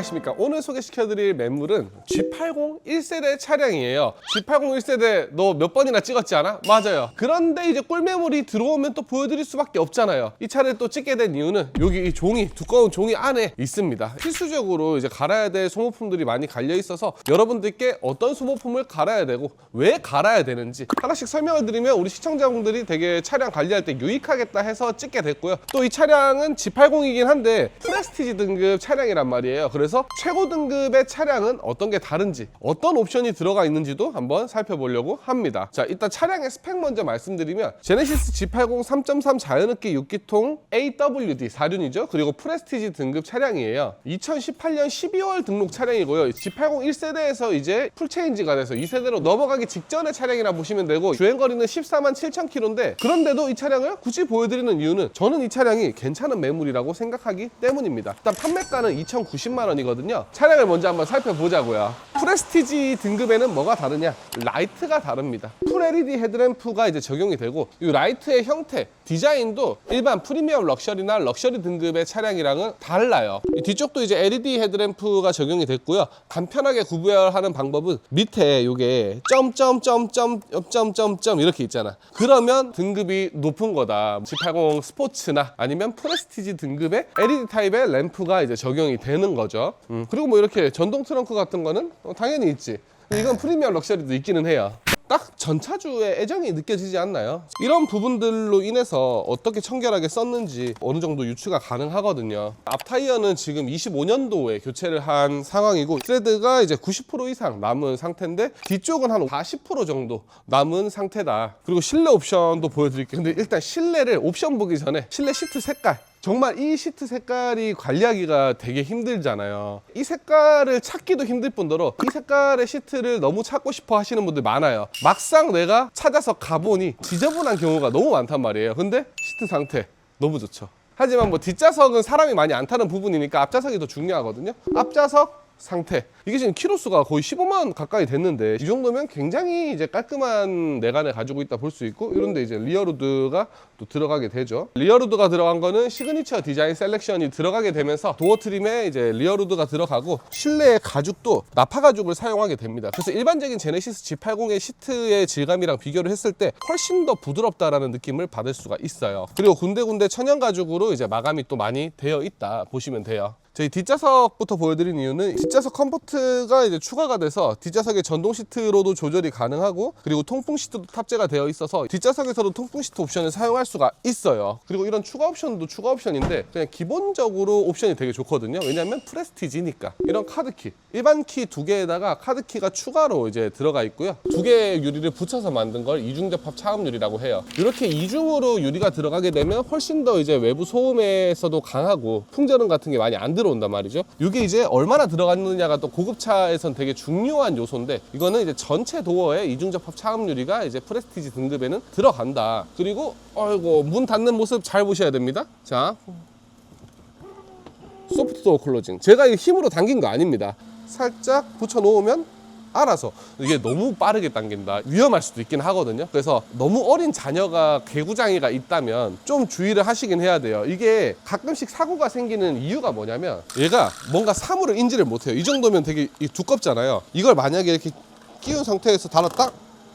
안녕하십니까? 오늘 소개시켜드릴 매물은 G80 1세대 차량이에요. G80 1세대 너 몇 번이나 찍었지 않아? 맞아요. 그런데 이제 꿀매물이 들어오면 또 보여드릴 수밖에 없잖아요. 이 차를 또 찍게 된 이유는 여기 이 종이 두꺼운 종이 안에 있습니다. 필수적으로 이제 갈아야 될 소모품들이 많이 갈려 있어서 여러분들께 어떤 소모품을 갈아야 되고 왜 갈아야 되는지 하나씩 설명을 드리면 우리 시청자분들이 되게 차량 관리할 때 유익하겠다 해서 찍게 됐고요. 또 이 차량은 G80이긴 한데 프레스티지 등급 차량이란 말이에요. 그래서 최고 등급의 차량은 어떤 게 다른지 어떤 옵션이 들어가 있는지도 한번 살펴보려고 합니다. 자 일단 차량의 스펙 먼저 말씀드리면 제네시스 G80 3.3 자연흡기 6기통 AWD 4륜이죠. 그리고 프레스티지 등급 차량이에요. 2018년 12월 등록 차량이고요. G80 1세대에서 이제 풀체인지가 돼서 2세대로 넘어가기 직전의 차량이라 보시면 되고 주행거리는 14만 7천 킬로인데 그런데도 이 차량을 굳이 보여드리는 이유는 저는 이 차량이 괜찮은 매물이라고 생각하기 때문입니다. 일단 판매가는 2,090만 원이 거든요. 차량을 먼저 한번 살펴보자고요. 프레스티지 등급에는 뭐가 다르냐? 라이트가 다릅니다. 풀 LED 헤드램프가 이제 적용이 되고 이 라이트의 형태 디자인도 일반 프리미엄 럭셔리나 럭셔리 등급의 차량이랑은 달라요. 이 뒤쪽도 이제 LED 헤드램프가 적용이 됐고요. 간편하게 구별하는 방법은 밑에 이게 점점점점점점점 이렇게 있잖아. 그러면 등급이 높은 거다. G80 스포츠나 아니면 프레스티지 등급의 LED 타입의 램프가 이제 적용이 되는 거죠 음, 그리고 뭐 이렇게 전동 트렁크 같은 거는 어, 당연히 있지 이건 프리미엄 럭셔리도 있기는 해요 딱 전차주의 애정이 느껴지지 않나요? 이런 부분들로 인해서 어떻게 청결하게 썼는지 어느 정도 유추가 가능하거든요. 앞 타이어는 지금 25년도에 교체를 한 상황이고 트레드가 이제 90% 이상 남은 상태인데 뒤쪽은 한 40% 정도 남은 상태다. 그리고 실내 옵션도 보여드릴게요. 근데 일단 실내를 옵션 보기 전에 실내 시트 색깔 정말 이 시트 색깔이 관리하기가 되게 힘들잖아요. 이 색깔을 찾기도 힘들 뿐더러 이 색깔의 시트를 너무 찾고 싶어 하시는 분들 많아요. 막상 내가 찾아서 가보니 지저분한 경우가 너무 많단 말이에요. 근데 시트 상태 너무 좋죠. 하지만 뭐 뒷좌석은 사람이 많이 안 타는 부분이니까 앞좌석이 더 중요하거든요. 앞좌석 상태. 이게 지금 키로수가 거의 15만 가까이 됐는데 이 정도면 굉장히 이제 깔끔한 내관을 가지고 있다 볼 수 있고 이런데 이제 리어루드가 또 들어가게 되죠. 리어루드가 들어간 거는 시그니처 디자인 셀렉션이 들어가게 되면서 도어 트림에 이제 리어루드가 들어가고 실내 가죽도 나파 가죽을 사용하게 됩니다. 그래서 일반적인 제네시스 G80의 시트의 질감이랑 비교를 했을 때 훨씬 더 부드럽다라는 느낌을 받을 수가 있어요. 그리고 군데군데 천연 가죽으로 이제 마감이 또 많이 되어 있다 보시면 돼요. 저희 뒷좌석부터 보여드린 이유는 뒷좌석 컴포트가 이제 추가가 돼서 뒷좌석에 전동 시트로도 조절이 가능하고 그리고 통풍 시트도 탑재가 되어 있어서 뒷좌석에서도 통풍 시트 옵션을 사용할 수가 있어요. 그리고 이런 추가 옵션도 추가 옵션인데 그냥 기본적으로 옵션이 되게 좋거든요. 왜냐하면 프레스티지니까 이런 카드키 일반 키 두 개에다가 카드키가 추가로 이제 들어가 있고요. 두 개의 유리를 붙여서 만든 걸 이중 접합 차음 유리라고 해요. 이렇게 이중으로 유리가 들어가게 되면 훨씬 더 이제 외부 소음에서도 강하고 풍절음 같은 게 많이 안 들어 온단 말이죠. 이게 이제 얼마나 들어갔느냐가 또 고급차에선 되게 중요한 요소인데 이거는 이제 전체 도어에 이중 접합 차음 유리가 이제 프레스티지 등급에는 들어간다. 그리고 어이고 문 닫는 모습 잘 보셔야 됩니다. 자. 소프트 도어 클로징. 제가 이 힘으로 당긴 거 아닙니다. 살짝 붙여 놓으면 알아서. 이게 너무 빠르게 당긴다. 위험할 수도 있긴 하거든요. 그래서 너무 어린 자녀가 개구장이가 있다면 좀 주의를 하시긴 해야 돼요. 이게 가끔씩 사고가 생기는 이유가 뭐냐면 얘가 뭔가 사물을 인지를 못해요. 이 정도면 되게 이 두껍잖아요. 이걸 만약에 이렇게 끼운 상태에서 달았다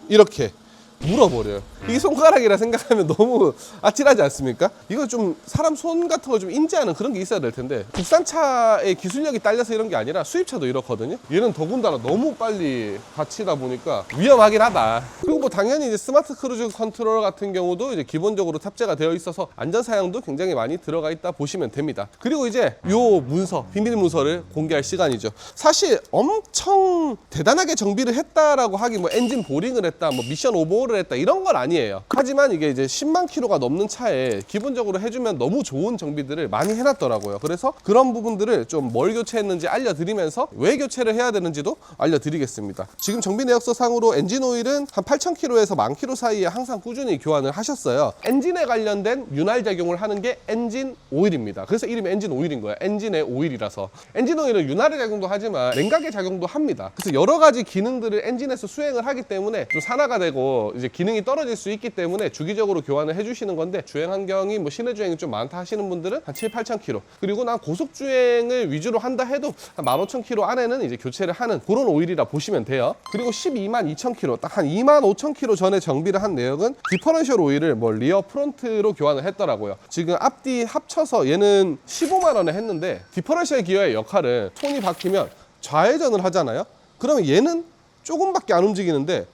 이렇게 물어버려요. 이게 손가락이라 생각하면 너무 아찔하지 않습니까? 이거 좀 사람 손 같은 거 좀 인지하는 그런 게 있어야 될 텐데 국산차의 기술력이 딸려서 이런 게 아니라 수입차도 이렇거든요. 얘는 더군다나 너무 빨리 닫히다 보니까 위험하긴 하다. 그리고 뭐 당연히 이제 스마트 크루즈 컨트롤 같은 경우도 이제 기본적으로 탑재가 되어 있어서 안전 사양도 굉장히 많이 들어가 있다 보시면 됩니다. 그리고 이제 요 문서 비밀 문서를 공개할 시간이죠. 사실 엄청 대단하게 정비를 했다라고 하기 뭐 엔진 보링을 했다, 뭐 미션 오버 홀을 했다 이런 건 아니에요. 하지만 이게 이제 10만 킬로가 넘는 차에 기본적으로 해주면 너무 좋은 정비들을 많이 해놨더라고요. 그래서 그런 부분들을 좀 뭘 교체했는지 알려드리면서 왜 교체를 해야 되는지도 알려드리겠습니다. 지금 정비 내역서 상으로 엔진 오일은 한 8천 킬로에서 만 킬로 사이에 항상 꾸준히 교환을 하셨어요. 엔진에 관련된 윤활 작용을 하는 게 엔진 오일입니다. 그래서 이름이 엔진 오일인 거예요. 엔진의 오일이라서 엔진 오일은 윤활의 작용도 하지만 냉각의 작용도 합니다. 그래서 여러 가지 기능들을 엔진에서 수행을 하기 때문에 좀 산화가 되고 이제 기능이 떨어질 수 있기 때문에 주기적으로 교환을 해주시는 건데 주행 환경이 뭐 시내 주행이 좀 많다 하시는 분들은 한 7, 8천 킬로 그리고 난 고속 주행을 위주로 한다 해도 한 15,000 킬로 안에는 이제 교체를 하는 그런 오일이라 보시면 돼요. 그리고 12만 2천 킬로 딱 한 2만 5천 킬로 전에 정비를 한 내역은 디퍼런셜 오일을 뭐 리어 프론트로 교환을 했더라고요. 지금 앞뒤 합쳐서 얘는 15만 원에 했는데 디퍼런셜 기어의 역할은 톤이 바뀌면 좌회전을 하잖아요. 그러면 얘는 조금밖에 안 움직이는데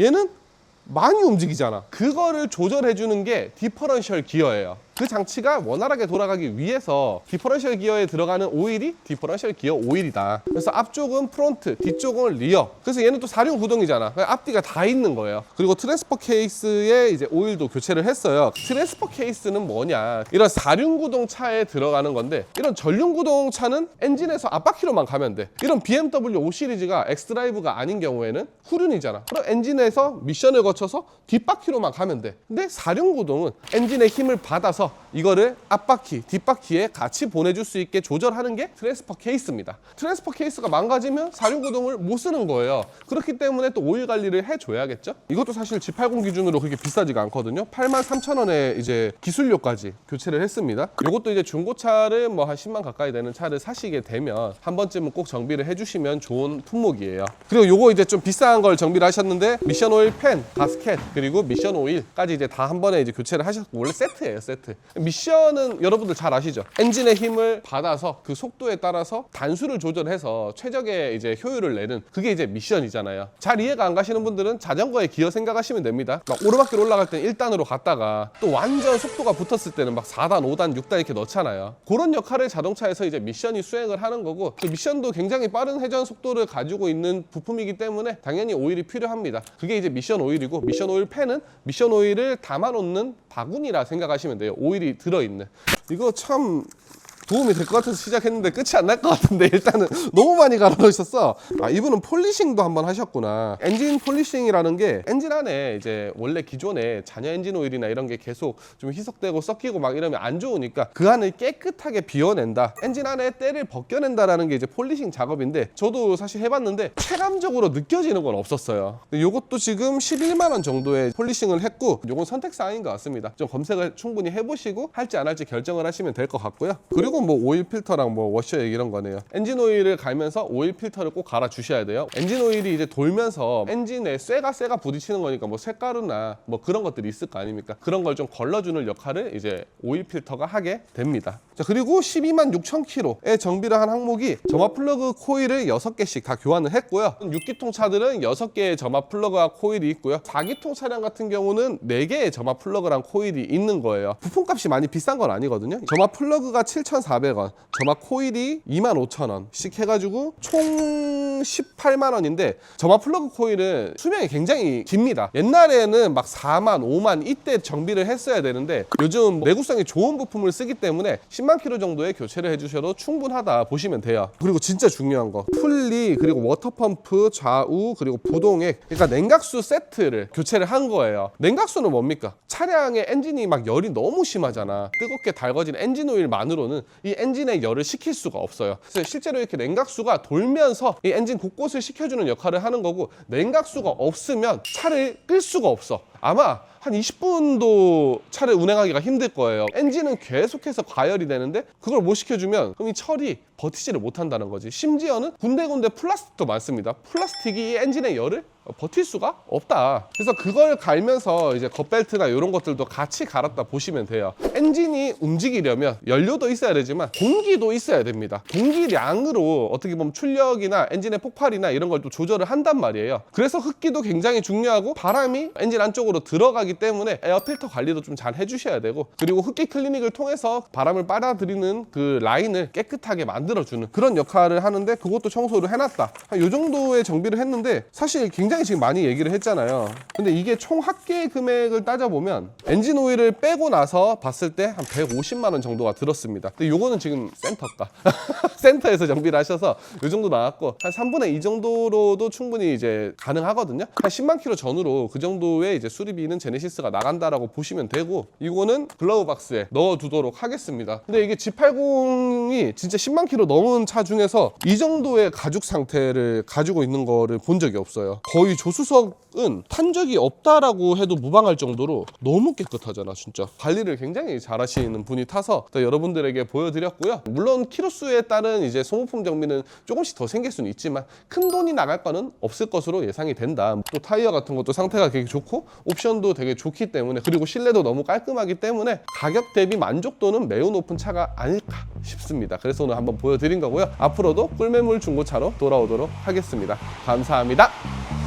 얘는 많이 움직이잖아. 그거를 조절해 주는 게 디퍼런셜 기어예요. 그 장치가 원활하게 돌아가기 위해서 디퍼런셜 기어에 들어가는 오일이 디퍼런셜 기어 오일이다. 그래서 앞쪽은 프론트, 뒤쪽은 리어. 그래서 얘는 또 사륜 구동이잖아. 그러니까 앞뒤가 다 있는 거예요. 그리고 트랜스퍼 케이스에 이제 오일도 교체를 했어요. 트랜스퍼 케이스는 뭐냐? 이런 사륜 구동 차에 들어가는 건데 이런 전륜 구동 차는 엔진에서 앞바퀴로만 가면 돼. 이런 BMW 5 시리즈가 엑스드라이브가 아닌 경우에는 후륜이잖아. 그럼 엔진에서 미션을 거쳐서 뒷바퀴로만 가면 돼. 근데 사륜 구동은 엔진의 힘을 받아서 이거를 앞바퀴, 뒷바퀴에 같이 보내줄 수 있게 조절하는 게 트랜스퍼 케이스입니다. 트랜스퍼 케이스가 망가지면 사륜 구동을 못 쓰는 거예요. 그렇기 때문에 또 오일 관리를 해줘야겠죠. 이것도 사실 G80 기준으로 그렇게 비싸지가 않거든요. 8만 3천 원에 이제 기술료까지 교체를 했습니다. 이것도 이제 중고차를 뭐 한 10만 가까이 되는 차를 사시게 되면 한 번쯤은 꼭 정비를 해주시면 좋은 품목이에요. 그리고 요거 이제 좀 비싼 걸 정비를 하셨는데 미션 오일 펜, 가스켓 그리고 미션 오일까지 이제 다 한 번에 이제 교체를 하셨고 원래 세트예요 세트. 미션은 여러분들 잘 아시죠? 엔진의 힘을 받아서 그 속도에 따라서 단수를 조절해서 최적의 이제 효율을 내는 그게 이제 미션이잖아요. 잘 이해가 안 가시는 분들은 자전거의 기어 생각하시면 됩니다. 막 오르막길 올라갈 땐 1단으로 갔다가 또 완전 속도가 붙었을 때는 막 4단, 5단, 6단 이렇게 넣잖아요. 그런 역할을 자동차에서 이제 미션이 수행을 하는 거고 그 미션도 굉장히 빠른 회전 속도를 가지고 있는 부품이기 때문에 당연히 오일이 필요합니다. 그게 이제 미션 오일이고 미션 오일 펜은 미션 오일을 담아놓는 바구니라 생각하시면 돼요. 오일이 들어있는. 이거 참 도움이 될 것 같아서 시작했는데 끝이 안 날 것 같은데 일단은 너무 많이 갈아놓으셨어. 아 이분은 폴리싱도 한번 하셨구나. 엔진 폴리싱이라는 게 엔진 안에 이제 원래 기존에 잔여 엔진 오일이나 이런 게 계속 좀 희석되고 섞이고 막 이러면 안 좋으니까 그 안을 깨끗하게 비워낸다. 엔진 안에 때를 벗겨낸다라는 게 이제 폴리싱 작업인데 저도 사실 해봤는데 체감적으로 느껴지는 건 없었어요. 이것도 지금 11만 원 정도의 폴리싱을 했고 이건 선택 사항인 것 같습니다. 좀 검색을 충분히 해보시고 할지 안 할지 결정을 하시면 될 것 같고요. 그리고 뭐 오일 필터랑 뭐 워셔 이런 거네요. 엔진 오일을 갈면서 오일 필터를 꼭 갈아 주셔야 돼요. 엔진 오일이 이제 돌면서 엔진에 쇠가 쇠가 부딪히는 거니까 뭐 쇳가루나 뭐 그런 것들이 있을 거 아닙니까? 그런 걸 좀 걸러주는 역할을 이제 오일 필터가 하게 됩니다. 자 그리고 12만 6천 킬로의 정비를 한 항목이 점화 플러그 코일을 6개씩 다 교환을 했고요. 6기통 차들은 6개의 점화 플러그와 코일이 있고요. 4기통 차량 같은 경우는 4개의 점화 플러그랑 코일이 있는 거예요. 부품값이 많이 비싼 건 아니거든요. 점화 플러그가 7,400원, 점화 코일이 25,000원씩 해가지고 총 18만 원인데 점화 플러그 코일은 수명이 굉장히 깁니다. 옛날에는 막 4만, 5만 이때 정비를 했어야 되는데 요즘 내구성이 좋은 부품을 쓰기 때문에 10만 킬로 정도의 교체를 해주셔도 충분하다 보시면 돼요. 그리고 진짜 중요한 거 풀리 그리고 워터펌프 좌우 그리고 부동액 그러니까 냉각수 세트를 교체를 한 거예요. 냉각수는 뭡니까? 차량의 엔진이 막 열이 너무 심하잖아. 뜨겁게 달궈진 엔진 오일만으로는 이 엔진의 열을 식힐 수가 없어요. 그래서 실제로 이렇게 냉각수가 돌면서 이 엔진 곳곳을 식혀주는 역할을 하는 거고 냉각수가 없으면 차를 끌 수가 없어. 아마 한 20분도 차를 운행하기가 힘들 거예요. 엔진은 계속해서 과열이 되는데 그걸 못 시켜주면 그럼 이 철이 버티지를 못한다는 거지. 심지어는 군데군데 플라스틱도 많습니다. 플라스틱이 이 엔진의 열을 버틸 수가 없다. 그래서 그걸 갈면서 이제 겉벨트나 이런 것들도 같이 갈았다 보시면 돼요. 엔진이 움직이려면 연료도 있어야 되지만 공기도 있어야 됩니다. 공기량으로 어떻게 보면 출력이나 엔진의 폭발이나 이런 걸 또 조절을 한단 말이에요. 그래서 흡기도 굉장히 중요하고 바람이 엔진 안쪽으로 들어가기 때문에 에어 필터 관리도 좀 잘 해주셔야 되고 그리고 흡기 클리닉을 통해서 바람을 빨아들이는 그 라인을 깨끗하게 만들어주는 그런 역할을 하는데 그것도 청소를 해놨다. 한요 정도의 정비를 했는데 사실 굉장히 지금 많이 얘기를 했잖아요. 근데 이게 총 합계 금액을 따져보면 엔진 오일을 빼고 나서 봤을 때 한 150만 원 정도가 들었습니다. 근데 요거는 지금 센터가 센터에서 정비를 하셔서 요 정도 나왔고 한 3분의 2 정도로도 충분히 이제 가능하거든요. 한 10만 킬로 전후로 그 정도의 이제 수리비는 제네시스가 나간다라고 보시면 되고 이거는 글러브 박스에 넣어두도록 하겠습니다. 근데 이게 G80이 진짜 10만 킬로 넘은 차 중에서 이 정도의 가죽 상태를 가지고 있는 거를 본 적이 없어요. 거의 이 조수석은 탄 적이 없다라고 해도 무방할 정도로 너무 깨끗하잖아 진짜. 관리를 굉장히 잘 하시는 분이 타서 또 여러분들에게 보여드렸고요. 물론 키로수에 따른 이제 소모품 정비는 조금씩 더 생길 수는 있지만 큰 돈이 나갈 거는 없을 것으로 예상이 된다. 또 타이어 같은 것도 상태가 되게 좋고 옵션도 되게 좋기 때문에 그리고 실내도 너무 깔끔하기 때문에 가격 대비 만족도는 매우 높은 차가 아닐까 싶습니다. 그래서 오늘 한번 보여드린 거고요. 앞으로도 꿀매물 중고차로 돌아오도록 하겠습니다. 감사합니다